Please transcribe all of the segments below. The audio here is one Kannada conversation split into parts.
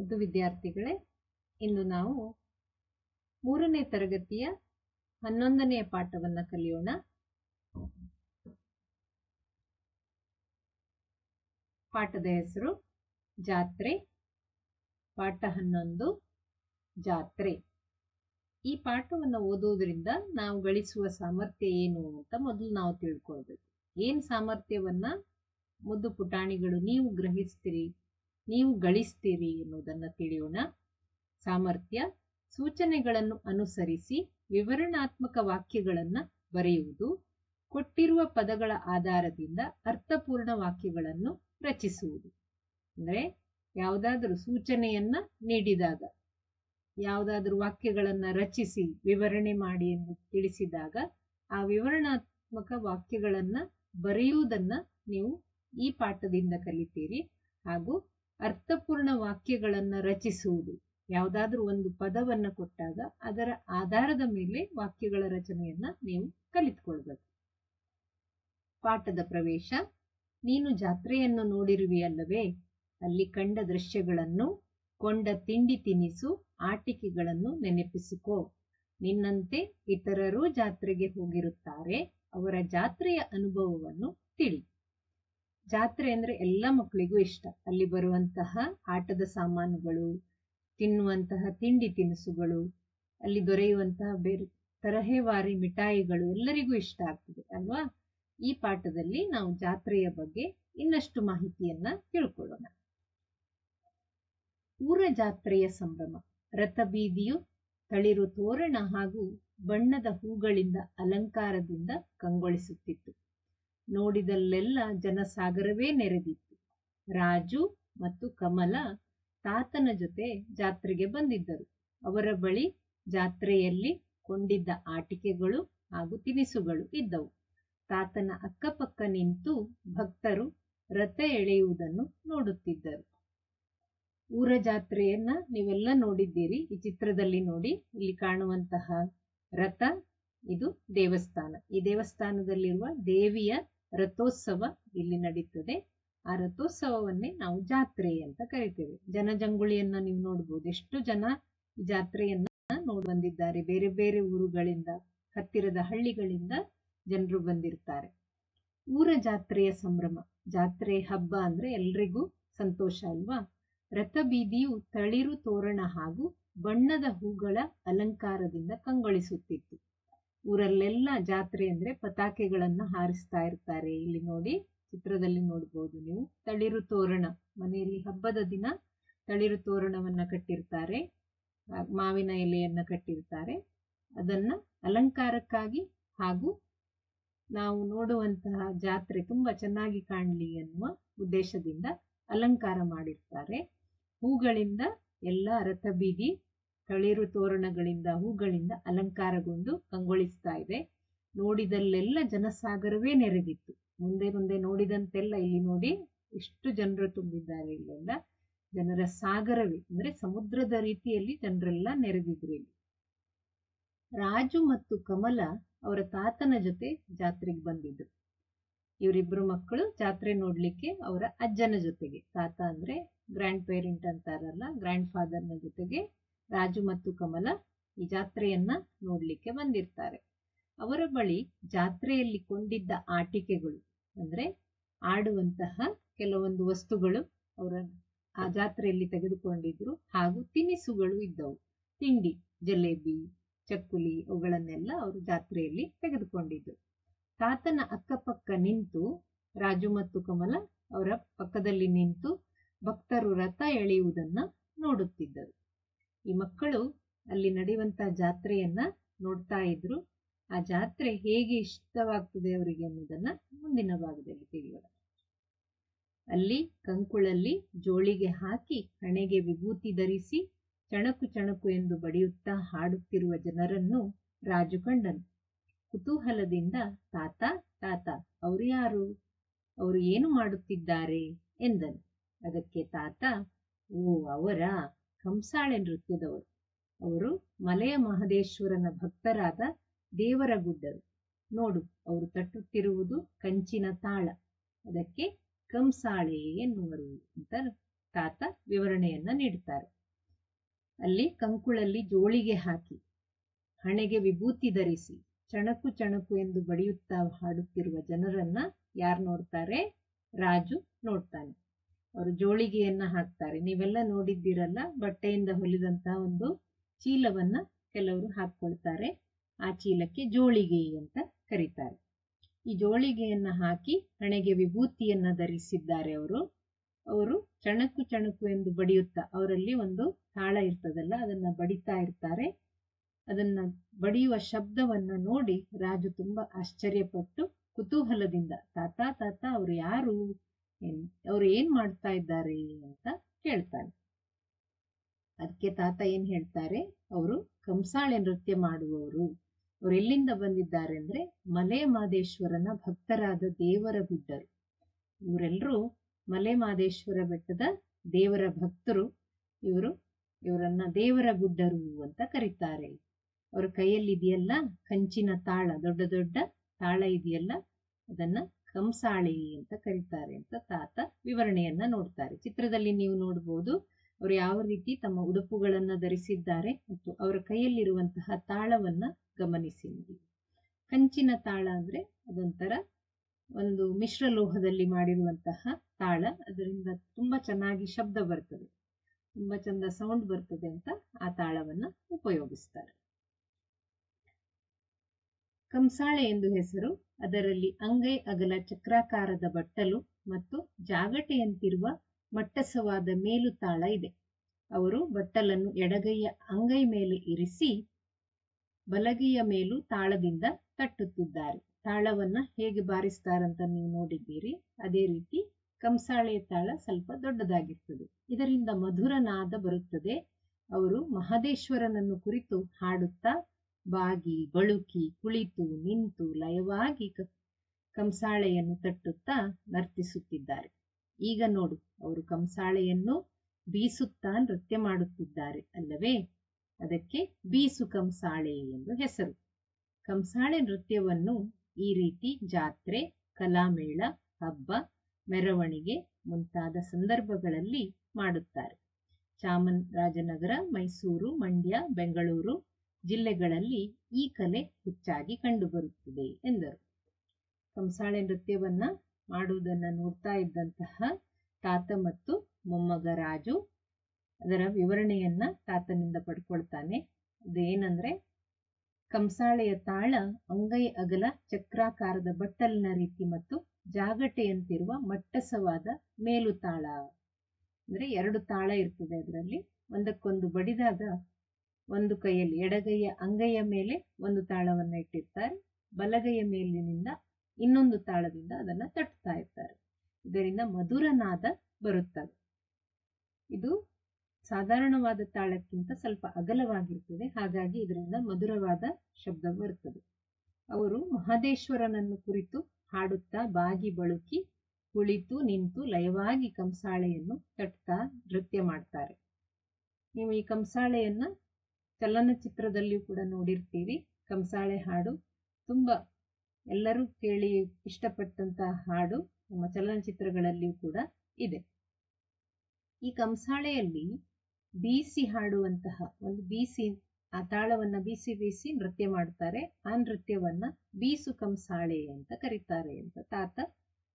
ಮತ್ತು ವಿದ್ಯಾರ್ಥಿಗಳೇ ಇಂದು ನಾವು ಮೂರನೇ ತರಗತಿಯ ಹನ್ನೊಂದನೆಯ ಪಾಠವನ್ನ ಕಲಿಯೋಣ. ಪಾಠದ ಹೆಸರು ಜಾತ್ರೆ. ಪಾಠ ಹನ್ನೊಂದು, ಜಾತ್ರೆ. ಈ ಪಾಠವನ್ನು ಓದೋದ್ರಿಂದ ನಾವು ಗಳಿಸುವ ಸಾಮರ್ಥ್ಯ ಏನು ಅಂತ ಮೊದಲು ನಾವು ತಿಳ್ಕೊಳ್ಬೇಕು. ಏನ್ ಸಾಮರ್ಥ್ಯವನ್ನ ಮುದ್ದು ಪುಟಾಣಿಗಳು ನೀವು ಗ್ರಹಿಸ್ತೀರಿ? ನೀವು ಗಳಿಸ್ತೀರಿ ಎನ್ನುವುದನ್ನು ತಿಳಿಯೋಣ. ಸಾಮರ್ಥ್ಯ, ಸೂಚನೆಗಳನ್ನು ಅನುಸರಿಸಿ ವಿವರಣಾತ್ಮಕ ವಾಕ್ಯಗಳನ್ನು ಬರೆಯುವುದು, ಕೊಟ್ಟಿರುವ ಪದಗಳ ಆಧಾರದಿಂದ ಅರ್ಥಪೂರ್ಣ ವಾಕ್ಯಗಳನ್ನು ರಚಿಸುವುದು. ಅಂದ್ರೆ ಯಾವುದಾದರೂ ಸೂಚನೆಯನ್ನ ನೀಡಿದಾಗ, ಯಾವುದಾದ್ರೂ ವಾಕ್ಯಗಳನ್ನ ರಚಿಸಿ ವಿವರಣೆ ಮಾಡಿ ಎಂದು ತಿಳಿಸಿದಾಗ ಆ ವಿವರಣಾತ್ಮಕ ವಾಕ್ಯಗಳನ್ನ ಬರೆಯುವುದನ್ನ ನೀವು ಈ ಪಾಠದಿಂದ ಕಲಿತೀರಿ. ಹಾಗೂ ಅರ್ಥಪೂರ್ಣ ವಾಕ್ಯಗಳನ್ನು ರಚಿಸುವುದು. ಯಾವುದಾದ್ರೂ ಒಂದು ಪದವನ್ನು ಕೊಟ್ಟಾಗ ಅದರ ಆಧಾರದ ಮೇಲೆ ವಾಕ್ಯಗಳ ರಚನೆಯನ್ನ ನೀವು ಕಲಿತುಕೊಳ್ಬೇಕು. ಪಾಠದ ಪ್ರವೇಶ. ನೀನು ಜಾತ್ರೆಯನ್ನು ನೋಡಿರುವೆಯಲ್ಲವೇ? ಅಲ್ಲಿ ಕಂಡ ದೃಶ್ಯಗಳನ್ನು ಕೊಂಡ ತಿಂಡಿ ತಿನಿಸು ಆಟಿಕೆಗಳನ್ನು ನೆನಪಿಸಿಕೋ. ನಿನ್ನಂತೆ ಇತರರೂ ಜಾತ್ರೆಗೆ ಹೋಗಿರುತ್ತಾರೆ. ಅವರ ಜಾತ್ರೆಯ ಅನುಭವವನ್ನು ತಿಳಿ. ಜಾತ್ರೆ ಅಂದ್ರೆ ಎಲ್ಲ ಮಕ್ಕಳಿಗೂ ಇಷ್ಟ. ಅಲ್ಲಿ ಬರುವಂತಹ ಆಟದ ಸಾಮಾನುಗಳು, ತಿನ್ನುವಂತಹ ತಿಂಡಿ ತಿನಿಸುಗಳು, ಅಲ್ಲಿ ದೊರೆಯುವಂತಹ ಬೇರೆ ತರಹೇವಾರಿ ಮಿಠಾಯಿಗಳು ಎಲ್ಲರಿಗೂ ಇಷ್ಟ ಆಗ್ತದೆ ಅಲ್ವಾ? ಈ ಪಾಠದಲ್ಲಿ ನಾವು ಜಾತ್ರೆಯ ಬಗ್ಗೆ ಇನ್ನಷ್ಟು ಮಾಹಿತಿಯನ್ನ ತಿಳ್ಕೊಳ್ಳೋಣ. ಊರ ಜಾತ್ರೆಯ ಸಂಭ್ರಮ. ರಥಬೀದಿಯು ತಳಿರು ತೋರಣ ಹಾಗೂ ಬಣ್ಣದ ಹೂಗಳಿಂದ ಅಲಂಕಾರದಿಂದ ಕಂಗೊಳಿಸುತ್ತಿತ್ತು. ನೋಡಿದಲ್ಲೆಲ್ಲ ಜನಸಾಗರವೇ ನೆರೆದಿತ್ತು. ರಾಜು ಮತ್ತು ಕಮಲ ತಾತನ ಜೊತೆ ಜಾತ್ರೆಗೆ ಬಂದಿದ್ದರು. ಅವರ ಬಳಿ ಜಾತ್ರೆಯಲ್ಲಿ ಕೊಂಡಿದ್ದ ಆಟಿಕೆಗಳು ಹಾಗೂ ತಿನಿಸುಗಳು ಇದ್ದವು. ತಾತನ ಅಕ್ಕಪಕ್ಕ ನಿಂತು ಭಕ್ತರು ರಥ ಎಳೆಯುವುದನ್ನು ನೋಡುತ್ತಿದ್ದರು. ಊರ ಜಾತ್ರೆಯನ್ನ ನೀವೆಲ್ಲ ನೋಡಿದ್ದೀರಿ. ಈ ಚಿತ್ರದಲ್ಲಿ ನೋಡಿ, ಇಲ್ಲಿ ಕಾಣುವಂತಹ ರಥ, ಇದು ದೇವಸ್ಥಾನ. ಈ ದೇವಸ್ಥಾನದಲ್ಲಿರುವ ದೇವಿಯ ರಥೋತ್ಸವ ಇಲ್ಲಿ ನಡೀತದೆ. ಆ ರಥೋತ್ಸವವನ್ನೇ ನಾವು ಜಾತ್ರೆ ಅಂತ ಕರಿತೇವೆ. ಜನಜಂಗುಳಿಯನ್ನ ನೀವು ನೋಡ್ಬೋದು. ಎಷ್ಟು ಜನ ಜಾತ್ರೆಯನ್ನ ನೋಡ್ ಬಂದಿದ್ದಾರೆ. ಬೇರೆ ಬೇರೆ ಊರುಗಳಿಂದ, ಹತ್ತಿರದ ಹಳ್ಳಿಗಳಿಂದ ಜನರು ಬಂದಿರ್ತಾರೆ. ಊರ ಜಾತ್ರೆಯ ಸಂಭ್ರಮ, ಜಾತ್ರೆ ಹಬ್ಬ ಅಂದ್ರೆ ಎಲ್ರಿಗೂ ಸಂತೋಷ ಅಲ್ವಾ? ರಥ ಬೀದಿಯು ತಳಿರು ತೋರಣ ಹಾಗೂ ಬಣ್ಣದ ಹೂಗಳ ಅಲಂಕಾರದಿಂದ ಕಂಗೊಳಿಸುತ್ತಿತ್ತು. ಊರಲ್ಲೆಲ್ಲ ಜಾತ್ರೆ ಅಂದ್ರೆ ಪತಾಕೆಗಳನ್ನು ಹಾರಿಸ್ತಾ ಇರ್ತಾರೆ. ಇಲ್ಲಿ ನೋಡಿ, ಚಿತ್ರದಲ್ಲಿ ನೋಡ್ಬೋದು ನೀವು. ತಳಿರು ತೋರಣ. ಮನೆಯಲ್ಲಿ ಹಬ್ಬದ ದಿನ ತಳಿರು ತೋರಣವನ್ನ ಕಟ್ಟಿರ್ತಾರೆ. ಮಾವಿನ ಎಲೆಯನ್ನ ಕಟ್ಟಿರ್ತಾರೆ. ಅದನ್ನ ಅಲಂಕಾರಕ್ಕಾಗಿ ಹಾಗೂ ನಾವು ನೋಡುವಂತಹ ಜಾತ್ರೆ ತುಂಬಾ ಚೆನ್ನಾಗಿ ಕಾಣಲಿ ಎನ್ನುವ ಉದ್ದೇಶದಿಂದ ಅಲಂಕಾರ ಮಾಡಿರ್ತಾರೆ. ಹೂಗಳಿಂದ ಎಲ್ಲ ರಥ ಬೀದಿ ತಳಿರು ತೋರಣಗಳಿಂದ, ಹೂಗಳಿಂದ ಅಲಂಕಾರಗೊಂಡು ಕಂಗೊಳಿಸ್ತಾ ಇದೆ. ನೋಡಿದಲ್ಲೆಲ್ಲ ಜನಸಾಗರವೇ ನೆರೆದಿತ್ತು. ಮುಂದೆ ಮುಂದೆ ನೋಡಿದಂತೆಲ್ಲ ಇಲ್ಲಿ ನೋಡಿ ಎಷ್ಟು ಜನರು ತುಂಬಿದ್ದಾರೆ ಇಲ್ಲೆಲ್ಲ. ಜನರ ಸಾಗರವೇ, ಅಂದ್ರೆ ಸಮುದ್ರದ ರೀತಿಯಲ್ಲಿ ಜನರೆಲ್ಲ ನೆರೆದಿದ್ರು ಇಲ್ಲಿ. ರಾಜು ಮತ್ತು ಕಮಲ ಅವರ ತಾತನ ಜೊತೆ ಜಾತ್ರೆಗೆ ಬಂದಿದ್ರು. ಇವರಿಬ್ರು ಮಕ್ಕಳು ಜಾತ್ರೆ ನೋಡ್ಲಿಕ್ಕೆ ಅವರ ಅಜ್ಜನ ಜೊತೆಗೆ. ತಾತ ಅಂದ್ರೆ ಗ್ರ್ಯಾಂಡ್ ಪೇರೆಂಟ್ ಅಂತಾರಲ್ಲ ಗ್ರ್ಯಾಂಡ್ ಫಾದರ್ನ ಜೊತೆಗೆ ರಾಜು ಮತ್ತು ಕಮಲ ಈ ಜಾತ್ರೆಯನ್ನ ನೋಡ್ಲಿಕ್ಕೆ ಬಂದಿರ್ತಾರೆ. ಅವರ ಬಳಿ ಜಾತ್ರೆಯಲ್ಲಿ ಕೊಂಡಿದ್ದ ಆಟಿಕೆಗಳು ಅಂದ್ರೆ ಆಡುವಂತಹ ಕೆಲವೊಂದು ವಸ್ತುಗಳು ಅವರ ಆ ಜಾತ್ರೆಯಲ್ಲಿ ತೆಗೆದುಕೊಂಡಿದ್ರು ಹಾಗೂ ತಿನಿಸುಗಳು ಇದ್ದವು. ತಿಂಡಿ, ಜಲೇಬಿ, ಚಕ್ಕುಲಿ ಅವುಗಳನ್ನೆಲ್ಲ ಅವರು ಜಾತ್ರೆಯಲ್ಲಿ ತೆಗೆದುಕೊಂಡಿದ್ರು. ತಾತನ ಅಕ್ಕಪಕ್ಕ ನಿಂತು ರಾಜು ಮತ್ತು ಕಮಲ ಅವರ ಪಕ್ಕದಲ್ಲಿ ನಿಂತು ಭಕ್ತರು ರಥ ಎಳೆಯುವುದನ್ನ ನೋಡುತ್ತಿದ್ದರು. ಈ ಮಕ್ಕಳು ಅಲ್ಲಿ ನಡೆಯುವಂಥ ಜಾತ್ರೆಯನ್ನ ನೋಡ್ತಾ ಇದ್ರು. ಆ ಜಾತ್ರೆ ಹೇಗೆ ಇಷ್ಟವಾಗ್ತದೆ ಅವರಿಗೆ ಅನ್ನೋದನ್ನ ಮುಂದಿನ ಭಾಗದಲ್ಲಿ ತಿಳಿಯೋಣ. ಅಲ್ಲಿ ಕಂಕುಳಲ್ಲಿ ಜೋಳಿಗೆ ಹಾಕಿ ಹಣೆಗೆ ವಿಭೂತಿ ಧರಿಸಿ ಚಣಕು ಚಣಕು ಎಂದು ಬಡಿಯುತ್ತಾ ಹಾಡುತ್ತಿರುವ ಜನರನ್ನು ರಾಜು ಕಂಡನು. ಕುತೂಹಲದಿಂದ, ತಾತ ತಾತ, ಅವರು ಯಾರು? ಅವರು ಏನು ಮಾಡುತ್ತಿದ್ದಾರೆ? ಎಂದನು. ಅದಕ್ಕೆ ತಾತ, ಓ, ಅವರ? ಕಂಸಾಳೆ ನೃತ್ಯದವರು. ಅವರು ಮಲೆಯ ಮಹದೇಶ್ವರನ ಭಕ್ತರಾದ ದೇವರ ಗುಡ್ಡರು ನೋಡು, ಅವರು ತಟ್ಟುತ್ತಿರುವುದು ಕಂಚಿನ ತಾಳ. ಅದಕ್ಕೆ ಕಂಸಾಳೆ ಎನ್ನುವರು ಅಂತ ತಾತ ವಿವರಣೆಯನ್ನ ನೀಡ್ತಾರೆ ಅಲ್ಲಿ ಕಂಕುಳಲ್ಲಿ ಜೋಳಿಗೆ ಹಾಕಿ, ಹಣೆಗೆ ವಿಭೂತಿ ಧರಿಸಿ, ಚಣಕು ಚಣಕು ಎಂದು ಬಡಿಯುತ್ತಾ ಹಾಡುತ್ತಿರುವ ಜನರನ್ನ ಯಾರು ನೋಡ್ತಾರೆ? ರಾಜು ನೋಡ್ತಾನೆ. ಅವರು ಜೋಳಿಗೆಯನ್ನ ಹಾಕ್ತಾರೆ. ನೀವೆಲ್ಲ ನೋಡಿದ್ದೀರಲ್ಲ, ಬಟ್ಟೆಯಿಂದ ಹೊಲಿದಂತಹ ಒಂದು ಚೀಲವನ್ನ ಕೆಲವರು ಹಾಕ್ಕೊಳ್ತಾರೆ. ಆ ಚೀಲಕ್ಕೆ ಜೋಳಿಗೆ ಅಂತ ಕರೀತಾರೆ. ಈ ಜೋಳಿಗೆಯನ್ನ ಹಾಕಿ ಹಣೆಗೆ ವಿಭೂತಿಯನ್ನ ಧರಿಸಿದ್ದಾರೆ ಅವರು. ಅವರು ಚಣಕು ಚಣಕು ಎಂದು ಬಡಿಯುತ್ತಾ, ಅವರಲ್ಲಿ ಒಂದು ತಾಳ ಇರ್ತದಲ್ಲ, ಅದನ್ನ ಬಡಿತಾ ಇರ್ತಾರೆ. ಅದನ್ನ ಬಡಿಯುವ ಶಬ್ದವನ್ನ ನೋಡಿ ರಾಜು ತುಂಬಾ ಆಶ್ಚರ್ಯಪಟ್ಟು ಕುತೂಹಲದಿಂದ, ತಾತ ತಾತ, ಅವ್ರು ಯಾರು? ಅವ್ರು ಏನ್ ಮಾಡ್ತಾ ಇದ್ದಾರೆ ಅಂತ ಕೇಳ್ತಾನೆ ಅದಕ್ಕೆ ತಾತ ಏನ್ ಹೇಳ್ತಾರೆ? ಅವರು ಕಂಸಾಳೆ ನೃತ್ಯ ಮಾಡುವವರು. ಅವ್ರು ಎಲ್ಲಿಂದ ಬಂದಿದ್ದಾರೆ ಅಂದ್ರೆ ಮಲೆ ಮಾದೇಶ್ವರನ ಭಕ್ತರಾದ ದೇವರ ಗುಡ್ಡರು. ಇವರೆಲ್ಲರೂ ಮಲೆ ಮಾದೇಶ್ವರ ಬೆಟ್ಟದ ದೇವರ ಭಕ್ತರು. ಇವರು ಇವರನ್ನ ದೇವರ ಗುಡ್ಡರು ಅಂತ ಕರೀತಾರೆ. ಅವರ ಕೈಯಲ್ಲಿ ಇದೆಯಲ್ಲ, ಕಂಚಿನ ತಾಳ, ದೊಡ್ಡ ದೊಡ್ಡ ತಾಳ ಇದೆಯಲ್ಲ, ಅದನ್ನ ಕಂಸಾಳೆ ಅಂತ ಕರೀತಾರೆ ಅಂತ ತಾತ ವಿವರಣೆಯನ್ನ ನೋಡ್ತಾರೆ. ಚಿತ್ರದಲ್ಲಿ ನೀವು ನೋಡ್ಬೋದು, ಅವರು ಯಾವ ರೀತಿ ತಮ್ಮ ಉಡುಪುಗಳನ್ನ ಧರಿಸಿದ್ದಾರೆ ಮತ್ತು ಅವರ ಕೈಯಲ್ಲಿರುವಂತಹ ತಾಳವನ್ನ ಗಮನಿಸಿ ನೋಡಿ. ಕಂಚಿನ ತಾಳ ಅಂದ್ರೆ ಅದೊಂಥರ ಒಂದು ಮಿಶ್ರ ಲೋಹದಲ್ಲಿ ಮಾಡಿರುವಂತಹ ತಾಳ. ಅದರಿಂದ ತುಂಬಾ ಚೆನ್ನಾಗಿ ಶಬ್ದ ಬರ್ತದೆ, ತುಂಬಾ ಚಂದ ಸೌಂಡ್ ಬರ್ತದೆ ಅಂತ ಆ ತಾಳವನ್ನ ಉಪಯೋಗಿಸ್ತಾರೆ. ಕಂಸಾಳೆ ಎಂದು ಹೆಸರು, ಅದರಲ್ಲಿ ಅಂಗೈ ಅಗಲ ಚಕ್ರಾಕಾರದ ಬಟ್ಟಲು ಮತ್ತು ಜಾಗಟೆಯಂತಿರುವ ಮಟ್ಟಸವಾದ ಮೇಲು ತಾಳ ಇದೆ. ಅವರು ಬಟ್ಟಲನ್ನು ಎಡಗೈಯ ಅಂಗೈ ಮೇಲೆ ಇರಿಸಿ, ಬಲಗೈಯ ಮೇಲೂ ತಾಳದಿಂದ ತಟ್ಟುತ್ತಿದ್ದಾರೆ. ತಾಳವನ್ನ ಹೇಗೆ ಬಾರಿಸ್ತಾರಂತ ನೀವು ನೋಡಿದ್ದೀರಿ? ಅದೇ ರೀತಿ ಕಂಸಾಳೆಯ ತಾಳ ಸ್ವಲ್ಪ ದೊಡ್ಡದಾಗಿರ್ತದೆ. ಇದರಿಂದ ಮಧುರನಾದ ಬರುತ್ತದೆ. ಅವರು ಮಹದೇಶ್ವರನನ್ನು ಕುರಿತು ಹಾಡುತ್ತಾ ಬಾಗಿ ಬಳುಕಿ ಕುಳಿತು ನಿಂತು ಲಯವಾಗಿ ಕಂಸಾಳೆಯನ್ನು ತಟ್ಟುತ್ತಾ ನರ್ತಿಸುತ್ತಿದ್ದಾರೆ. ಈಗ ನೋಡು, ಅವರು ಕಂಸಾಳೆಯನ್ನು ಬೀಸುತ್ತಾ ನೃತ್ಯ ಮಾಡುತ್ತಿದ್ದಾರೆ ಅಲ್ಲವೇ? ಅದಕ್ಕೆ ಬೀಸು ಕಂಸಾಳೆ ಎಂದು ಹೆಸರು. ಕಂಸಾಳೆ ನೃತ್ಯವನ್ನು ಈ ರೀತಿ ಜಾತ್ರೆ, ಕಲಾಮೇಳ, ಹಬ್ಬ, ಮೆರವಣಿಗೆ ಮುಂತಾದ ಸಂದರ್ಭಗಳಲ್ಲಿ ಮಾಡುತ್ತಾರೆ. ಚಾಮರಾಜನಗರ ಮೈಸೂರು, ಮಂಡ್ಯ, ಬೆಂಗಳೂರು ಜಿಲ್ಲೆಗಳಲ್ಲಿ ಈ ಕಲೆ ಹೆಚ್ಚಾಗಿ ಕಂಡುಬರುತ್ತದೆ ಎಂದರು. ಕಂಸಾಳೆ ನೃತ್ಯವನ್ನ ಮಾಡುವುದನ್ನ ನೋಡ್ತಾ ಇದ್ದಂತಹ ತಾತ ಮತ್ತು ಮೊಮ್ಮಗ ರಾಜು ಅದರ ವಿವರಣೆಯನ್ನ ತಾತನಿಂದ ಪಡ್ಕೊಳ್ತಾನೆ. ಅದೇನಂದ್ರೆ, ಕಂಸಾಳೆಯ ತಾಳ ಅಂಗೈ ಅಗಲ ಚಕ್ರಾಕಾರದ ಬಟ್ಟಲಿನ ರೀತಿ ಮತ್ತು ಜಾಗಟೆಯಂತಿರುವ ಮಟ್ಟಸವಾದ ಮೇಲು ತಾಳ ಅಂದ್ರೆ ಎರಡು ತಾಳ ಇರ್ತದೆ ಅದರಲ್ಲಿ. ಒಂದಕ್ಕೊಂದು ಬಡಿದಾಗ ಒಂದು ಕೈಯಲ್ಲಿ, ಎಡಗೈಯ ಅಂಗೈಯ ಮೇಲೆ ಒಂದು ತಾಳವನ್ನು ಇಟ್ಟಿರ್ತಾರೆ, ಬಲಗೈಯ ಮೇಲಿನಿಂದ ಇನ್ನೊಂದು ತಾಳದಿಂದ ಅದನ್ನು ತಟ್ಟುತ್ತಾ ಇರ್ತಾರೆ. ಇದರಿಂದ ಮಧುರನಾದ ಬರುತ್ತದೆ ಇದು ಸಾಧಾರಣವಾದ ತಾಳಕ್ಕಿಂತ ಸ್ವಲ್ಪ ಅಗಲವಾಗಿರ್ತದೆ, ಹಾಗಾಗಿ ಇದರಿಂದ ಮಧುರವಾದ ಶಬ್ದ ಬರುತ್ತದೆ. ಅವರು ಮಹದೇಶ್ವರನನ್ನು ಕುರಿತು ಹಾಡುತ್ತಾ ಬಾಗಿ ಬಳುಕಿ, ಕುಳಿತು ನಿಂತು ಲಯವಾಗಿ ಕಂಸಾಳೆಯನ್ನು ತಟ್ತಾ ನೃತ್ಯ ಮಾಡ್ತಾರೆ. ನೀವು ಈ ಕಂಸಾಳೆಯನ್ನ ಚಲನಚಿತ್ರದಲ್ಲಿಯೂ ಕೂಡ ನೋಡಿರ್ತೀವಿ. ಕಂಸಾಳೆ ಹಾಡು. ತುಂಬ ಎಲ್ಲರೂ ಕೇಳಿ ಇಷ್ಟಪಟ್ಟಂತ ಹಾಡು ನಮ್ಮ ಚಲನಚಿತ್ರಗಳಲ್ಲಿಯೂ ಕೂಡ ಇದೆ. ಈ ಕಂಸಾಳೆಯಲ್ಲಿ ಬೀಸಿ ಹಾಡುವಂತಹ ಒಂದು ಬೀಸಿ, ಆ ತಾಳವನ್ನ ಬೀಸಿ ಬೀಸಿ ನೃತ್ಯ ಮಾಡ್ತಾರೆ. ಆ ನೃತ್ಯವನ್ನ ಬೀಸು ಕಂಸಾಳೆ ಅಂತ ಕರೀತಾರೆ ಅಂತ ತಾತ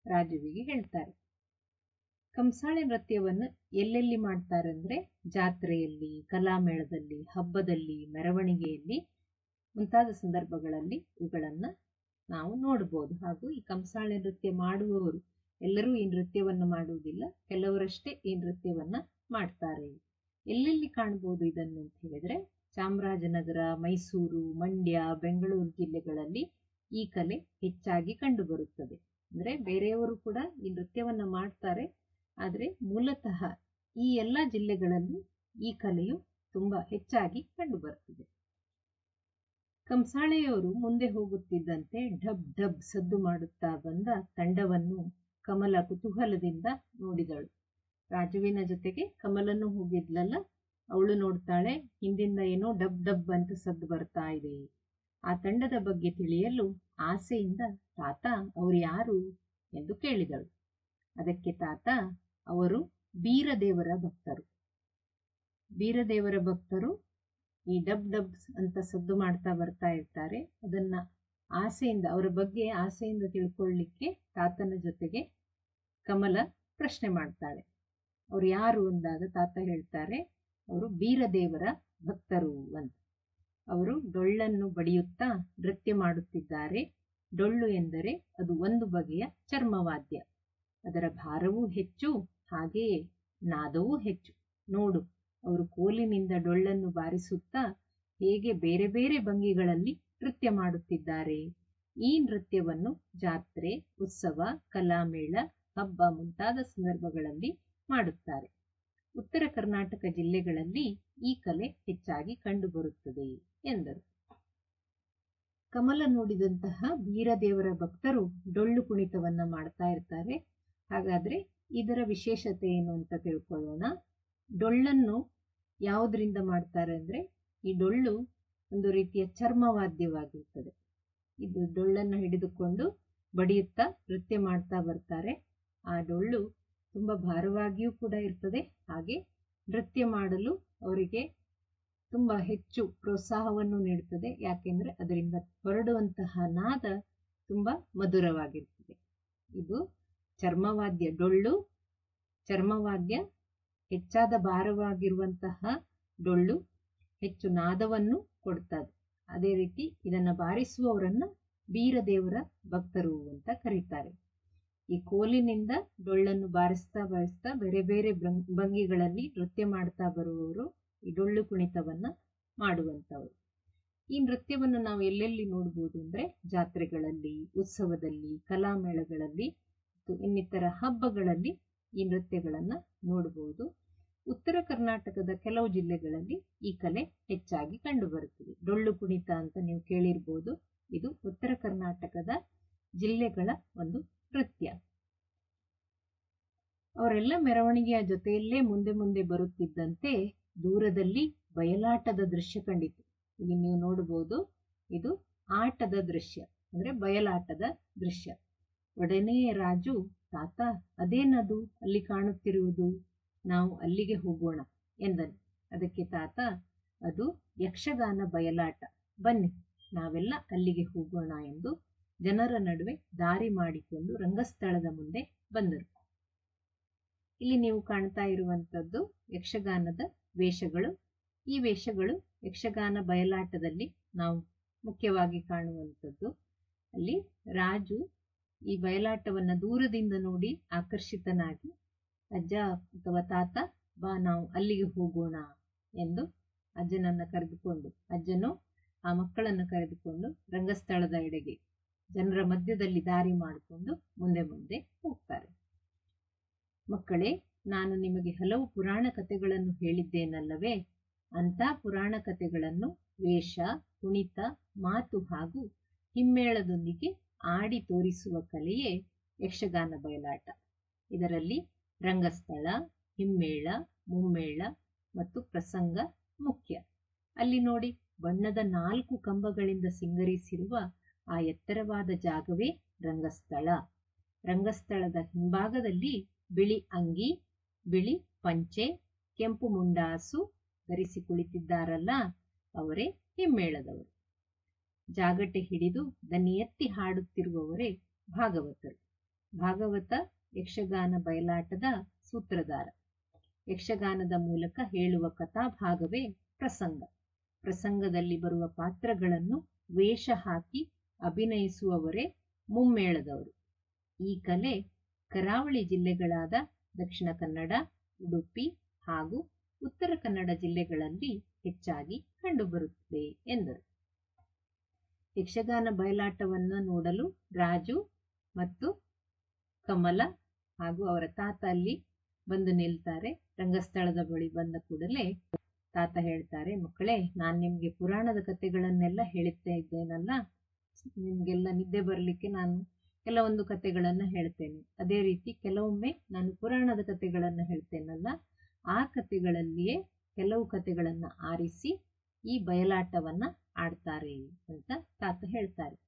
ರಾಜುವಿಗೆ ಹೇಳ್ತಾರೆ. ಕಂಸಾಳೆ ನೃತ್ಯವನ್ನು ಎಲ್ಲೆಲ್ಲಿ ಮಾಡ್ತಾರೆ ಅಂದ್ರೆ ಜಾತ್ರೆಯಲ್ಲಿ, ಕಲಾಮೇಳದಲ್ಲಿ, ಹಬ್ಬದಲ್ಲಿ, ಮೆರವಣಿಗೆಯಲ್ಲಿ ಮುಂತಾದ ಸಂದರ್ಭಗಳಲ್ಲಿ ಇವುಗಳನ್ನ ನಾವು ನೋಡಬಹುದು ಹಾಗೂ ಈ ಕಂಸಾಳೆ ನೃತ್ಯ ಮಾಡುವವರು ಎಲ್ಲರೂ ಈ ನೃತ್ಯವನ್ನು ಮಾಡುವುದಿಲ್ಲ, ಕೆಲವರಷ್ಟೇ ಈ ನೃತ್ಯವನ್ನ ಮಾಡ್ತಾರೆ. ಎಲ್ಲೆಲ್ಲಿ ಕಾಣಬಹುದು ಇದನ್ನು ಅಂತ ಹೇಳಿದ್ರೆ ಚಾಮರಾಜನಗರ, ಮೈಸೂರು, ಮಂಡ್ಯ, ಬೆಂಗಳೂರು ಜಿಲ್ಲೆಗಳಲ್ಲಿ ಈ ಕಲೆ ಹೆಚ್ಚಾಗಿ ಕಂಡುಬರುತ್ತದೆ. ಅಂದ್ರೆ ಬೇರೆಯವರು ಕೂಡ ಈ ನೃತ್ಯವನ್ನ ಮಾಡ್ತಾರೆ. ಆದ್ರೆ ಮೂಲತಃ ಈ ಎಲ್ಲ ಜಿಲ್ಲೆಗಳಲ್ಲಿ ಈ ಕಲೆಯು ತುಂಬಾ ಹೆಚ್ಚಾಗಿ ಕಂಡುಬರುತ್ತದೆ. ಕಂಸಾಳೆಯವರು ಮುಂದೆ ಹೋಗುತ್ತಿದ್ದಂತೆ ಢಬ್ ಢಬ್ ಸದ್ದು ಮಾಡುತ್ತಾ ಬಂದ ತಂಡವನ್ನು ಕಮಲ ಕುತೂಹಲದಿಂದ ನೋಡಿದಳು. ರಾಜುವಿನ ಜೊತೆಗೆ ಕಮಲನ್ನು ಹೋಗಿದ್ಲಲ್ಲ? ಅವಳು ನೋಡ್ತಾಳೆ, ಹಿಂದಿಂದ ಏನೋ ಡಬ್ ಡಬ್ ಅಂತ ಸದ್ದು ಬರ್ತಾ ಇದೆ. ಆ ತಂಡದ ಬಗ್ಗೆ ತಿಳಿಯಲು ಆಸೆಯಿಂದ ತಾತ, ಅವರು ಯಾರು? ಎಂದು ಕೇಳಿದಳು. ಅದಕ್ಕೆ ತಾತ ಅವರು ಬೀರದೇವರ ಭಕ್ತರು. ಬೀರದೇವರ ಭಕ್ತರು ಈ ಡಬ್ ಡಬ್ ಅಂತ ಸದ್ದು ಮಾಡ್ತಾ ಬರ್ತಾ ಇರ್ತಾರೆ. ಅದನ್ನ ಆಸೆಯಿಂದ, ಅವರ ಬಗ್ಗೆ ಆಸೆಯಿಂದ ತಿಳ್ಕೊಳ್ಳಿಕ್ಕೆ ತಾತನ ಜೊತೆಗೆ ಕಮಲ ಪ್ರಶ್ನೆ ಮಾಡ್ತಾಳೆ. ಅವ್ರು ಯಾರು ಅಂದಾಗ ತಾತ ಹೇಳ್ತಾರೆ, ಅವರು ಬೀರದೇವರ ಭಕ್ತರು ಅಂತ. ಅವರು ಡೊಳ್ಳನ್ನು ಬಡಿಯುತ್ತಾ ನೃತ್ಯ ಮಾಡುತ್ತಿದ್ದಾರೆ. ಡೊಳ್ಳು ಎಂದರೆ ಅದು ಒಂದು ಬಗೆಯ ಚರ್ಮವಾದ್ಯ. ಅದರ ಭಾರವೂ ಹೆಚ್ಚು ಹಾಗೆಯೇ ನಾದವೂ ಹೆಚ್ಚು. ನೋಡು, ಅವರು ಕೋಲಿನಿಂದ ಡೊಳ್ಳನ್ನು ಬಾರಿಸುತ್ತಾ ಹೇಗೆ ಬೇರೆ ಬೇರೆ ಭಂಗಿಗಳಲ್ಲಿ ನೃತ್ಯ ಮಾಡುತ್ತಿದ್ದಾರೆ. ಈ ನೃತ್ಯವನ್ನು ಜಾತ್ರೆ, ಉತ್ಸವ ಕಲಾಮೇಳ ಹಬ್ಬ ಮುಂತಾದ ಸಂದರ್ಭಗಳಲ್ಲಿ ಮಾಡುತ್ತಾರೆ. ಉತ್ತರ ಕರ್ನಾಟಕ ಜಿಲ್ಲೆಗಳಲ್ಲಿ ಈ ಕಲೆ ಹೆಚ್ಚಾಗಿ ಕಂಡುಬರುತ್ತದೆ ಎಂದರು. ಕಮಲ ನೋಡಿದಂತಹ ವೀರದೇವರ ಭಕ್ತರು ಡೊಳ್ಳು ಕುಣಿತವನ್ನ ಮಾಡ್ತಾ ಇರ್ತಾರೆ. ಹಾಗಾದ್ರೆ ಇದರ ವಿಶೇಷತೆ ಏನು ಅಂತ ತಿಳ್ಕೊಳ್ಳೋಣ. ಡೊಳ್ಳನ್ನು ಯಾವುದರಿಂದ ಮಾಡ್ತಾರೆ ಅಂದ್ರೆ, ಈ ಡೊಳ್ಳು ಒಂದು ರೀತಿಯ ಚರ್ಮವಾದ್ಯವಾಗಿರ್ತದೆ. ಇದು ಡೊಳ್ಳನ್ನು ಹಿಡಿದುಕೊಂಡು ಬಡಿಯುತ್ತಾ ನೃತ್ಯ ಮಾಡ್ತಾ ಬರ್ತಾರೆ. ಆ ಡೊಳ್ಳು ತುಂಬಾ ಭಾರವಾಗಿಯೂ ಕೂಡ ಇರ್ತದೆ. ಹಾಗೆ ನೃತ್ಯ ಮಾಡಲು ಅವರಿಗೆ ತುಂಬಾ ಹೆಚ್ಚು ಪ್ರೋತ್ಸಾಹವನ್ನು ನೀಡುತ್ತದೆ ಯಾಕೆಂದ್ರೆ ಅದರಿಂದ ಹೊರಡುವಂತಹ ನಾದ ತುಂಬಾ ಮಧುರವಾಗಿರ್ತದೆ. ಇದು ಚರ್ಮವಾದ್ಯ ಡೊಳ್ಳು, ಚರ್ಮವಾದ್ಯ ಹೆಚ್ಚಾದ ಭಾರವಾಗಿರುವಂತಹ ಡೊಳ್ಳು ಹೆಚ್ಚು ನಾದವನ್ನು ಕೊಡ್ತದೆ. ಅದೇ ರೀತಿ ಇದನ್ನು ಬಾರಿಸುವವರನ್ನ ಬೀರದೇವರ ಭಕ್ತರು ಅಂತ ಕರೀತಾರೆ. ಈ ಕೋಲಿನಿಂದ ಡೊಳ್ಳನ್ನು ಬಾರಿಸ್ತಾ ಬಾರಿಸ್ತಾ ಬೇರೆ ಬೇರೆ ಭಂಗಿಗಳಲ್ಲಿ ನೃತ್ಯ ಮಾಡ್ತಾ ಬರುವವರು ಈ ಡೊಳ್ಳು ಕುಣಿತವನ್ನ ಮಾಡುವಂತವರು ಈ ನೃತ್ಯವನ್ನು ನಾವು ಎಲ್ಲೆಲ್ಲಿ ನೋಡ್ಬೋದು ಅಂದ್ರೆ ಜಾತ್ರೆಗಳಲ್ಲಿ, ಉತ್ಸವದಲ್ಲಿ, ಕಲಾಮೇಳಗಳಲ್ಲಿ ಇನ್ನಿತರ ಹಬ್ಬಗಳಲ್ಲಿ ಈ ನೃತ್ಯಗಳನ್ನ ನೋಡಬಹುದು ಉತ್ತರ ಕರ್ನಾಟಕದ ಕೆಲವು ಜಿಲ್ಲೆಗಳಲ್ಲಿ ಈ ಕಲೆ ಹೆಚ್ಚಾಗಿ ಕಂಡುಬರುತ್ತದೆ. ಡೊಳ್ಳು ಕುಣಿತ ಅಂತ ನೀವು ಕೇಳಿರ್ಬೋದು. ಇದು ಉತ್ತರ ಕರ್ನಾಟಕದ ಜಿಲ್ಲೆಗಳ ಒಂದು ನೃತ್ಯ. ಅವರೆಲ್ಲ ಮೆರವಣಿಗೆಯ ಜೊತೆಯಲ್ಲೇ ಮುಂದೆ ಮುಂದೆ ಬರುತ್ತಿದ್ದಂತೆ ದೂರದಲ್ಲಿ ಬಯಲಾಟದ ದೃಶ್ಯ ಕಂಡಿತು. ಇಲ್ಲಿ ನೀವು ನೋಡಬಹುದು ಇದು ಆಟದ ದೃಶ್ಯ, ಅಂದ್ರೆ ಬಯಲಾಟದ ದೃಶ್ಯ. ಒಡನೆಯೇ ರಾಜು, ತಾತ, ಅದೇನದು ಅಲ್ಲಿ ಕಾಣುತ್ತಿರುವುದು? ನಾವು ಅಲ್ಲಿಗೆ ಹೋಗೋಣ ಎಂದನು. ಅದಕ್ಕೆ ತಾತ, ಅದು ಯಕ್ಷಗಾನ ಬಯಲಾಟ. ಬನ್ನಿ, ನಾವೆಲ್ಲ ಅಲ್ಲಿಗೆ ಹೋಗೋಣ ಎಂದು ಜನರ ನಡುವೆ ದಾರಿ ಮಾಡಿಕೊಂಡು ರಂಗಸ್ಥಳದ ಮುಂದೆ ಬಂದರು. ಇಲ್ಲಿ ನೀವು ಕಾಣ್ತಾ ಇರುವಂತದ್ದು ಯಕ್ಷಗಾನದ ವೇಷಗಳು. ಈ ವೇಷಗಳು ಯಕ್ಷಗಾನ ಬಯಲಾಟದಲ್ಲಿ ನಾವು ಮುಖ್ಯವಾಗಿ ಕಾಣುವಂಥದ್ದು ಅಲ್ಲಿ ರಾಜು ಈ ಬಯಲಾಟವನ್ನ ದೂರದಿಂದ ನೋಡಿ ಆಕರ್ಷಿತನಾಗಿ, ಅಜ್ಜ ಅಥವಾ ತಾತ, ಬಾ ನಾವು ಅಲ್ಲಿಗೆ ಹೋಗೋಣ ಎಂದು ಅಜ್ಜನನ್ನ ಕರೆದುಕೊಂಡು, ಅಜ್ಜನು, ಆ ಮಕ್ಕಳನ್ನು ಕರೆದುಕೊಂಡು ರಂಗಸ್ಥಳದ ಎಡೆಗೆ ಜನರ ಮಧ್ಯದಲ್ಲಿ ದಾರಿ ಮಾಡಿಕೊಂಡು ಮುಂದೆ ಮುಂದೆ ಹೋಗ್ತಾರೆ. ಮಕ್ಕಳೇ, ನಾನು ನಿಮಗೆ ಹಲವು ಪುರಾಣ ಕಥೆಗಳನ್ನು ಹೇಳಿದ್ದೇನಲ್ಲವೇ? ಅಂತ ಪುರಾಣ ಕಥೆಗಳನ್ನು ವೇಷ, ಕುಣಿತ, ಮಾತು ಹಾಗೂ ಹಿಮ್ಮೇಳದೊಂದಿಗೆ ಆಡಿ ತೋರಿಸುವ ಕಲೆಯೇ ಯಕ್ಷಗಾನ ಬಯಲಾಟ. ಇದರಲ್ಲಿ ರಂಗಸ್ಥಳ, ಹಿಮ್ಮೇಳ, ಮುಮ್ಮೇಳ ಮತ್ತು ಪ್ರಸಂಗ ಮುಖ್ಯ. ಅಲ್ಲಿ ನೋಡಿ ಬಣ್ಣದ ನಾಲ್ಕು ಕಂಬಗಳಿಂದ ಸಿಂಗರಿಸಿರುವ ಆ ಎತ್ತರವಾದ ಜಾಗವೇ ರಂಗಸ್ಥಳ. ರಂಗಸ್ಥಳದ ಹಿಂಭಾಗದಲ್ಲಿ ಬಿಳಿ ಅಂಗಿ, ಬಿಳಿ ಪಂಚೆ, ಕೆಂಪು ಮುಂಡಾಸು ಧರಿಸಿ ಕುಳಿತಿದ್ದಾರಲ್ಲ ಅವರೇ ಹಿಮ್ಮೇಳದವರು. ಜಾಗಟೆ ಹಿಡಿದು ದನಿ ಎತ್ತಿ ಹಾಡುತ್ತಿರುವವರೇ ಭಾಗವತರು. ಭಾಗವತ ಯಕ್ಷಗಾನ ಬಯಲಾಟದ ಸೂತ್ರಧಾರ. ಯಕ್ಷಗಾನದ ಮೂಲಕ ಹೇಳುವ ಕಥಾಭಾಗವೇ ಪ್ರಸಂಗ. ಪ್ರಸಂಗದಲ್ಲಿ ಬರುವ ಪಾತ್ರಗಳನ್ನು ವೇಷ ಹಾಕಿ ಅಭಿನಯಿಸುವವರೇ ಮುಮ್ಮೇಳದವರು. ಈ ಕಲೆ ಕರಾವಳಿ ಜಿಲ್ಲೆಗಳಾದ ದಕ್ಷಿಣ ಕನ್ನಡ, ಉಡುಪಿ ಹಾಗೂ ಉತ್ತರ ಕನ್ನಡ ಜಿಲ್ಲೆಗಳಲ್ಲಿ ಹೆಚ್ಚಾಗಿ ಕಂಡುಬರುತ್ತದೆ ಎಂದರು. ಯಕ್ಷಗಾನ ಬಯಲಾಟವನ್ನು ನೋಡಲು ರಾಜು ಮತ್ತು ಕಮಲ ಹಾಗೂ ಅವರ ತಾತ ಅಲ್ಲಿ ಬಂದು ನಿಲ್ತಾರೆ. ರಂಗಸ್ಥಳದ ಬಳಿ ಬಂದ ಕೂಡಲೇ ತಾತ ಹೇಳ್ತಾರೆ, ಮಕ್ಕಳೇ, ನಾನು ನಿಮಗೆ ಪುರಾಣದ ಕಥೆಗಳನ್ನೆಲ್ಲ ಹೇಳುತ್ತಾ ಇದ್ದೇನಲ್ಲ? ನಿಮಗೆಲ್ಲ ನಿದ್ದೆ ಬರಲಿಕ್ಕೆ ನಾನು ಕೆಲವೊಂದು ಕಥೆಗಳನ್ನು ಹೇಳ್ತೇನೆ. ಅದೇ ರೀತಿ ಕೆಲವೊಮ್ಮೆ ನಾನು ಪುರಾಣದ ಕಥೆಗಳನ್ನ ಹೇಳ್ತೇನಲ್ಲ? ಆ ಕಥೆಗಳಲ್ಲಿಯೇ ಕೆಲವು ಕಥೆಗಳನ್ನು ಆರಿಸಿ ಈ ಬಯಲಾಟವನ್ನ ಆಡ್ತಾರೆ ಅಂತ ತಾತ ಹೇಳ್ತಾರೆ.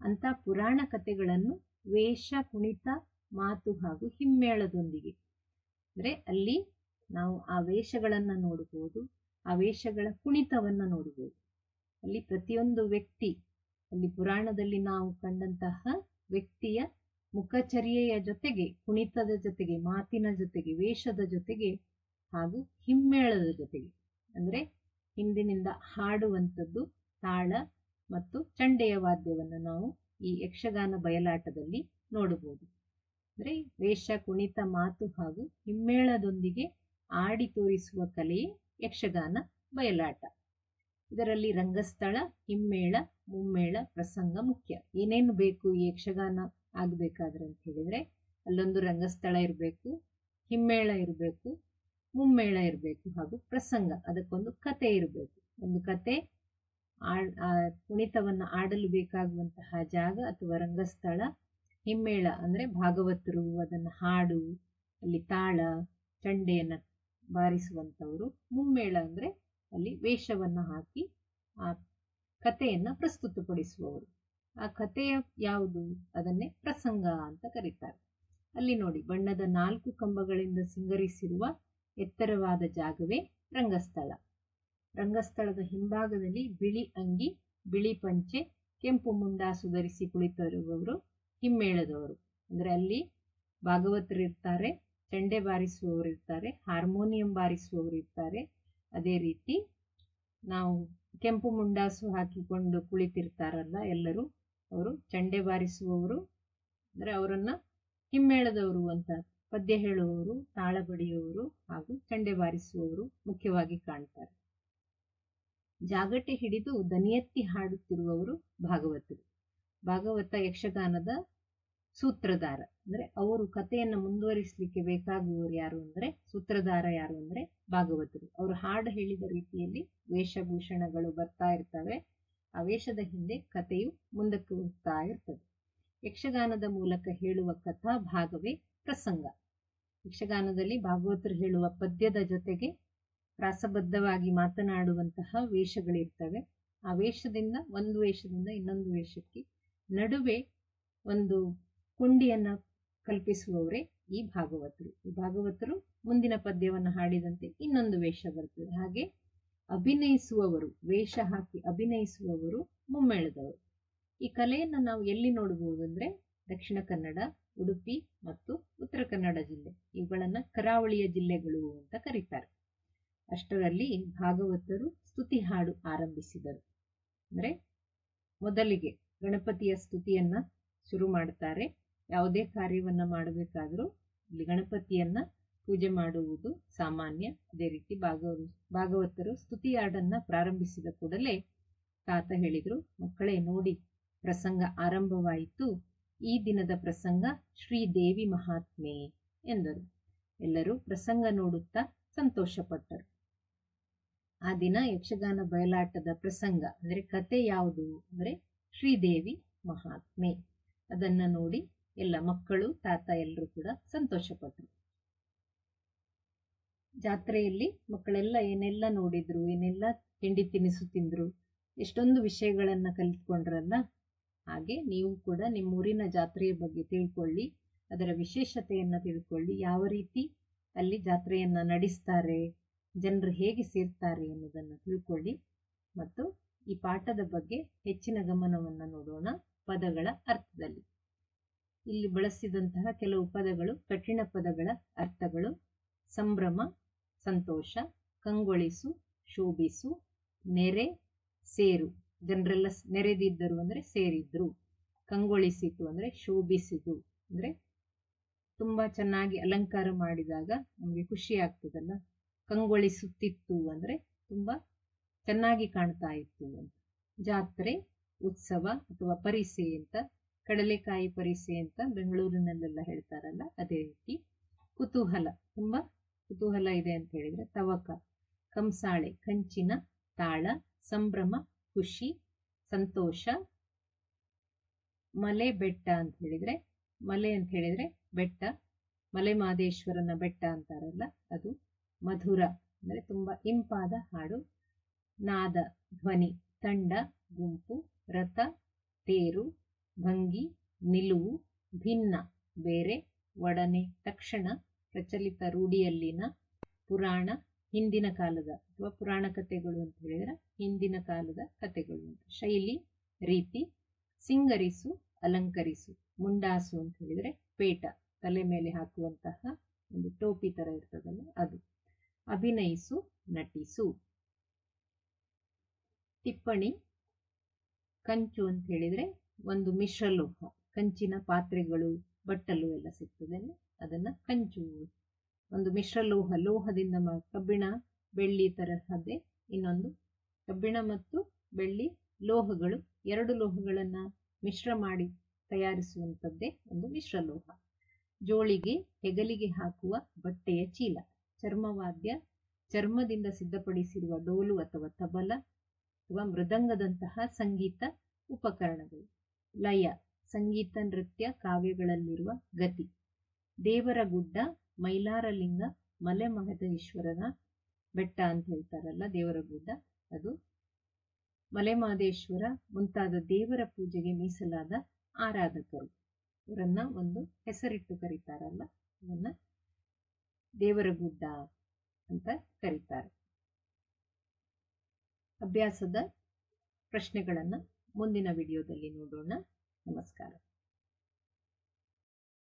ಅಂತ ಪುರಾಣ ಕಥೆಗಳನ್ನು ವೇಷ, ಕುಣಿತ, ಮಾತು ಹಾಗೂ ಹಿಮ್ಮೇಳದೊಂದಿಗೆ. ಅಂದ್ರೆ ಅಲ್ಲಿ ನಾವು ಆ ವೇಷಗಳನ್ನ ನೋಡಬಹುದು ಆ ವೇಷಗಳ ಕುಣಿತವನ್ನು ನೋಡಬಹುದು ಅಲ್ಲಿ ಪ್ರತಿಯೊಂದು ವ್ಯಕ್ತಿ, ಅಲ್ಲಿ ಪುರಾಣದಲ್ಲಿ ನಾವು ಕಂಡಂತಹ ವ್ಯಕ್ತಿಯ ಮುಖಚರ್ಯೆಯ ಜೊತೆಗೆ, ಕುಣಿತದ ಜೊತೆಗೆ, ಮಾತಿನ ಜೊತೆಗೆ, ವೇಷದ ಜೊತೆಗೆ ಹಾಗೂ ಹಿಮ್ಮೇಳದ ಜೊತೆಗೆ. ಅಂದ್ರೆ ಹಿಂದಿನಿಂದ ಹಾಡುವಂಥದ್ದು ತಾಳ ಮತ್ತು ಚಂಡೆಯ ವಾದ್ಯವನ್ನು ನಾವು ಈ ಯಕ್ಷಗಾನ ಬಯಲಾಟದಲ್ಲಿ ನೋಡಬಹುದು. ಅಂದ್ರೆ ವೇಷ, ಕುಣಿತ, ಮಾತು ಹಾಗೂ ಹಿಮ್ಮೇಳದೊಂದಿಗೆ ಆಡಿ ತೋರಿಸುವ ಕಲೆಯೇ ಯಕ್ಷಗಾನ ಬಯಲಾಟ. ಇದರಲ್ಲಿ ರಂಗಸ್ಥಳ, ಹಿಮ್ಮೇಳ, ಮುಮ್ಮೇಳ ಪ್ರಸಂಗ ಮುಖ್ಯ. ಏನೇನು ಬೇಕು ಈ ಯಕ್ಷಗಾನ ಆಗ್ಬೇಕಾದ್ರೆ ಅಂತ ಹೇಳಿದ್ರೆ, ಅಲ್ಲೊಂದು ರಂಗಸ್ಥಳ ಇರಬೇಕು, ಹಿಮ್ಮೇಳ ಇರಬೇಕು ಮುಮ್ಮೇಳ ಇರಬೇಕು ಹಾಗೂ ಪ್ರಸಂಗ, ಅದಕ್ಕೊಂದು ಕತೆ ಇರಬೇಕು. ಒಂದು ಕತೆ ಕುಣಿತವನ್ನು ಆಡಲು ಬೇಕಾಗುವಂತಹ ಜಾಗ ಅಥವಾ ರಂಗಸ್ಥಳ, ಹಿಮ್ಮೇಳ ಅಂದ್ರೆ ಭಾಗವತರು ಅದನ್ನು ಹಾಡು, ಅಲ್ಲಿ ತಾಳ, ಚಂಡೆಯನ್ನು ಬಾರಿಸುವಂತವರು ಮುಮ್ಮೇಳ ಅಂದ್ರೆ ಅಲ್ಲಿ ವೇಷವನ್ನು ಹಾಕಿ ಆ ಕಥೆಯನ್ನ ಪ್ರಸ್ತುತಪಡಿಸುವವರು. ಆ ಕಥೆಯ ಯಾವುದು? ಅದನ್ನೇ ಪ್ರಸಂಗ ಅಂತ ಕರೀತಾರೆ. ಅಲ್ಲಿ ನೋಡಿ, ಬಣ್ಣದ ನಾಲ್ಕು ಕಂಬಗಳಿಂದ ಸಿಂಗರಿಸಿರುವ ಎತ್ತರವಾದ ಜಾಗವೇ ರಂಗಸ್ಥಳ. ರಂಗಸ್ಥಳದ ಹಿಂಭಾಗದಲ್ಲಿ ಬಿಳಿ ಅಂಗಿ, ಬಿಳಿ ಪಂಚೆ, ಕೆಂಪು ಮುಂಡಾಸು ಧರಿಸಿ ಕುಳಿತಿರುವವರು ಹಿಮ್ಮೇಳದವರು. ಅಂದ್ರೆ ಅಲ್ಲಿ ಭಾಗವತರು ಇರ್ತಾರೆ, ಚಂಡೆ ಬಾರಿಸುವವರು ಇರ್ತಾರೆ, ಹಾರ್ಮೋನಿಯಂ ಬಾರಿಸುವವರು ಇರ್ತಾರೆ. ಅದೇ ರೀತಿ ನಾವು ಕೆಂಪು ಮುಂಡಾಸು ಹಾಕಿಕೊಂಡು ಕುಳಿತಿರ್ತಾರಲ್ಲ ಎಲ್ಲರೂ, ಅವರು ಚಂಡೆ ಬಾರಿಸುವವರು. ಅಂದ್ರೆ ಅವರನ್ನ ಹಿಮ್ಮೇಳದವರು ಅಂತ ಪದ್ಯ ಹೇಳುವವರು, ತಾಳ ಬಡಿಯುವವರು ಹಾಗೂ ಚಂಡೆ ಬಾರಿಸುವವರು ಮುಖ್ಯವಾಗಿ ಕಾಣ್ತಾರೆ. ಜಾಗಟೆ ಹಿಡಿದು ದನಿಯೆತ್ತಿ ಹಾಡುತ್ತಿರುವವರು ಭಾಗವತರು. ಭಾಗವತ ಯಕ್ಷಗಾನದ ಸೂತ್ರಧಾರ. ಅಂದ್ರೆ ಅವರು ಕಥೆಯನ್ನು ಮುಂದುವರಿಸಲಿಕ್ಕೆ ಬೇಕಾಗುವವರು ಯಾರು ಅಂದ್ರೆ, ಸೂತ್ರಧಾರ ಯಾರು ಅಂದ್ರೆ ಭಾಗವತರು. ಅವರು ಹಾಡು ಹೇಳಿದ ರೀತಿಯಲ್ಲಿ ವೇಷಭೂಷಣಗಳು ಬರ್ತಾ ಇರ್ತವೆ. ಆ ವೇಷದ ಹಿಂದೆ ಕಥೆಯು ಮುಂದಕ್ಕೆ ಹೋಗ್ತಾ ಇರ್ತದೆ. ಯಕ್ಷಗಾನದ ಮೂಲಕ ಹೇಳುವ ಕಥಾ ಭಾಗವೇ ಪ್ರಸಂಗ. ಯಕ್ಷಗಾನದಲ್ಲಿ ಭಾಗವತರು ಹೇಳುವ ಪದ್ಯದ ಜೊತೆಗೆ ರಾಸಬದ್ಧವಾಗಿ ಮಾತನಾಡುವಂತಹ ವೇಷಗಳಿರ್ತವೆ. ಆ ವೇಷದಿಂದ ಒಂದು ವೇಷದಿಂದ ಇನ್ನೊಂದು ವೇಷಕ್ಕೆ ನಡುವೆ ಒಂದು ಕುಂಡಿಯನ್ನ ಕಲ್ಪಿಸುವವರೇ ಈ ಭಾಗವತರು. ಈ ಭಾಗವತರು ಮುಂದಿನ ಪದ್ಯವನ್ನು ಹಾಡಿದಂತೆ ಇನ್ನೊಂದು ವೇಷ ಬರ್ತದೆ. ಹಾಗೆ ಅಭಿನಯಿಸುವವರು, ವೇಷ ಹಾಕಿ ಅಭಿನಯಿಸುವವರು ಮುಮ್ಮೇಳದವರು. ಈ ಕಲೆಯನ್ನು ನಾವು ಎಲ್ಲಿ ನೋಡಬಹುದು ಅಂದ್ರೆ ದಕ್ಷಿಣ ಕನ್ನಡ ಉಡುಪಿ ಮತ್ತು ಉತ್ತರ ಕನ್ನಡ ಜಿಲ್ಲೆ. ಇವುಗಳನ್ನು ಕರಾವಳಿಯ ಜಿಲ್ಲೆಗಳು ಅಂತ ಕರೀತಾರೆ. ಅಷ್ಟರಲ್ಲಿ ಭಾಗವತರು ಸ್ತುತಿ ಹಾಡು ಆರಂಭಿಸಿದರು. ಅಂದ್ರೆ ಮೊದಲಿಗೆ ಗಣಪತಿಯ ಸ್ತುತಿಯನ್ನ ಶುರು ಮಾಡ್ತಾರೆ. ಯಾವುದೇ ಕಾರ್ಯವನ್ನ ಮಾಡಬೇಕಾದ್ರೂ ಇಲ್ಲಿ ಗಣಪತಿಯನ್ನ ಪೂಜೆ ಮಾಡುವುದು ಸಾಮಾನ್ಯ. ಅದೇ ರೀತಿ ಭಾಗವ ಭಾಗವತರು ಸ್ತುತಿ ಹಾಡನ್ನ ಪ್ರಾರಂಭಿಸಿದ ಕೂಡಲೇ ತಾತ ಹೇಳಿದ್ರು, ಮಕ್ಕಳೇ ನೋಡಿ, ಪ್ರಸಂಗ ಆರಂಭವಾಯಿತು. ಈ ದಿನದ ಪ್ರಸಂಗ ಶ್ರೀದೇವಿ ಮಹಾತ್ಮೆ ಎಂದರು. ಎಲ್ಲರೂ ಪ್ರಸಂಗ ನೋಡುತ್ತಾ ಸಂತೋಷಪಟ್ಟರು. ಆ ದಿನ ಯಕ್ಷಗಾನ ಬಯಲಾಟದ ಪ್ರಸಂಗ, ಅಂದ್ರೆ ಕತೆ ಯಾವುದು? ಅಂದ್ರೆ ಶ್ರೀದೇವಿ ಮಹಾತ್ಮೆ. ಅದನ್ನ ನೋಡಿ ಎಲ್ಲ ಮಕ್ಕಳು, ತಾತ ಎಲ್ಲರೂ ಕೂಡ ಸಂತೋಷಪಟ್ಟರು ಜಾತ್ರೆಯಲ್ಲಿ ಮಕ್ಕಳೆಲ್ಲ ಏನೆಲ್ಲ ನೋಡಿದ್ರು, ಏನೆಲ್ಲ ತಿಂಡಿ ತಿನಿಸು ತಿಂದ್ರು, ಎಷ್ಟೊಂದು ವಿಷಯಗಳನ್ನ ಕಲಿತ್ಕೊಂಡ್ರಲ್ಲ ಹಾಗೆ ನೀವು ಕೂಡ ನಿಮ್ಮೂರಿನ ಜಾತ್ರೆಯ ಬಗ್ಗೆ ತಿಳ್ಕೊಳ್ಳಿ, ಅದರ ವಿಶೇಷತೆಯನ್ನ ತಿಳ್ಕೊಳ್ಳಿ, ಯಾವ ರೀತಿ ಅಲ್ಲಿ ಜಾತ್ರೆಯನ್ನ ನಡೆಸ್ತಾರೆ, ಜನರು ಹೇಗೆ ಸೇರ್ತಾರೆ ಎನ್ನುವುದನ್ನು ತಿಳ್ಕೊಳ್ಳಿ. ಮತ್ತು ಈ ಪಾಠದ ಬಗ್ಗೆ ಹೆಚ್ಚಿನ ಗಮನವನ್ನು ನೋಡೋಣ ಪದಗಳ ಅರ್ಥದಲ್ಲಿ. ಇಲ್ಲಿ ಬಳಸಿದಂತಹ ಕೆಲವು ಪದಗಳು ಕಠಿಣ ಪದಗಳ ಅರ್ಥಗಳು. ಸಂಭ್ರಮ, ಸಂತೋಷ, ಕಂಗೊಳಿಸು, ಶೋಭಿಸು, ನೆರೆ, ಸೇರು. ಜನರೆಲ್ಲ ನೆರೆದಿದ್ದರು ಅಂದ್ರೆ ಸೇರಿದ್ರು. ಕಂಗೊಳಿಸಿತು ಅಂದ್ರೆ ಶೋಭಿಸಿತು. ಅಂದ್ರೆ ತುಂಬಾ ಚೆನ್ನಾಗಿ ಅಲಂಕಾರ ಮಾಡಿದಾಗ ನಮಗೆ ಖುಷಿ ಆಗ್ತದಲ್ಲ. ಕಂಗೊಳಿಸುತ್ತಿತ್ತು ಅಂದ್ರೆ ತುಂಬಾ ಚೆನ್ನಾಗಿ ಕಾಣ್ತಾ ಇತ್ತು ಅಂತ. ಜಾತ್ರೆ, ಉತ್ಸವ ಅಥವಾ ಪರಿಸೆ ಅಂತ, ಕಡಲೆಕಾಯಿ ಪರಿಸೆ ಅಂತ ಬೆಂಗಳೂರಿನಲ್ಲೆಲ್ಲ ಹೇಳ್ತಾರಲ್ಲ ಅದೇ ರೀತಿ. ಕುತೂಹಲ, ತುಂಬಾ ಕುತೂಹಲ ಇದೆ ಅಂತ ಹೇಳಿದ್ರೆ ತವಕ, ಕಂಸಾಳೆ, ಕಂಚಿನ ತಾಳ, ಸಂಭ್ರಮ ಖುಷಿ, ಸಂತೋಷ, ಮಲೆ ಬೆಟ್ಟ ಅಂತ ಹೇಳಿದ್ರೆ, ಮಲೆ ಅಂತ ಹೇಳಿದ್ರೆ ಬೆಟ್ಟ ಮಲೆ ಮಾದೇಶ್ವರನ ಬೆಟ್ಟ ಅಂತಾರಲ್ಲ, ಅದು ಮಧುರ, ಅಂದ್ರೆ ತುಂಬಾ ಇಂಪಾದ ಹಾಡು. ನಾದ, ಧ್ವನಿ, ತಂಡ, ಗುಂಪು, ರಥ, ತೇರು, ಭಂಗಿ, ನಿಲುವು, ಭಿನ್ನ, ಬೇರೆ, ಒಡನೆ, ತಕ್ಷಣ, ಪ್ರಚಲಿತ ರೂಢಿಯಲ್ಲಿನ ಪುರಾಣ, ಹಿಂದಿನ ಕಾಲದ ಅಥವಾ ಪುರಾಣ ಕಥೆಗಳು ಅಂತ ಹೇಳಿದ್ರೆ ಹಿಂದಿನ ಕಾಲದ ಕಥೆಗಳು ಶೈಲಿ, ರೀತಿ, ಸಿಂಗರಿಸು, ಅಲಂಕರಿಸು, ಮುಂಡಾಸು ಅಂತ ಹೇಳಿದ್ರೆ ಪೇಟ, ತಲೆ ಮೇಲೆ ಹಾಕುವಂತಹ ಒಂದು ಟೋಪಿ ತರ ಇರ್ತದಲ್ಲ ಅದು. ಅಭಿನಯಿಸು, ನಟಿಸು. ಟಿಪ್ಪಣಿ, ಕಂಚು ಅಂತ ಹೇಳಿದ್ರೆ ಒಂದು ಮಿಶ್ರಲೋಹ, ಕಂಚಿನ ಪಾತ್ರೆಗಳು, ಬಟ್ಟಲು ಎಲ್ಲ ಸಿಗ್ತದೆ ಅದನ್ನ ಕಂಚು ಒಂದು ಮಿಶ್ರಲೋಹ, ಲೋಹದಿಂದ ಮಾ- ಕಬ್ಬಿಣ, ಬೆಳ್ಳಿ ತರಹದ್ದೇ ಇನ್ನೊಂದು ಕಬ್ಬಿಣ ಮತ್ತು ಬೆಳ್ಳಿ ಲೋಹಗಳು. ಎರಡು ಲೋಹಗಳನ್ನ ಮಿಶ್ರ ಮಾಡಿ ತಯಾರಿಸುವಂಥದ್ದೇ ಒಂದು ಮಿಶ್ರಲೋಹ ಜೋಳಿಗೆ, ಹೆಗಲಿಗೆ ಹಾಕುವ ಬಟ್ಟೆಯ ಚೀಲ. ಚರ್ಮವಾದ್ಯ, ಚರ್ಮದಿಂದ ಸಿದ್ಧಪಡಿಸಿರುವ ಡೋಲು ಅಥವಾ ತಬಲ ಅಥವಾ ಮೃದಂಗದಂತಹ ಸಂಗೀತ ಉಪಕರಣಗಳು. ಲಯ, ಸಂಗೀತ ನೃತ್ಯ ಕಾವ್ಯಗಳಲ್ಲಿರುವ ಗತಿ. ದೇವರ ಗುಡ್ಡ ಮೈಲಾರಲಿಂಗ ಮಲೆ ಮಹದೇಶ್ವರನ ಬೆಟ್ಟ ಅಂತ ಹೇಳ್ತಾರಲ್ಲ ದೇವರ ಗುಡ್ಡ ಅದು ಮಲೆಮಾದೇಶ್ವರ ಮುಂತಾದ ದೇವರ ಪೂಜೆಗೆ ಮೀಸಲಾದ ಆರಾಧಕರು. ಇವರನ್ನ ಒಂದು ಹೆಸರಿಟ್ಟು ಕರೀತಾರಲ್ಲ, ಇವನ್ನ ದೇವರ ಗುಡ್ಡ ಅಂತ ಕರೀತಾರೆ. ಅಭ್ಯಾಸದ ಪ್ರಶ್ನೆಗಳನ್ನ ಮುಂದಿನ ವಿಡಿಯೋದಲ್ಲಿ ನೋಡೋಣ. ನಮಸ್ಕಾರ.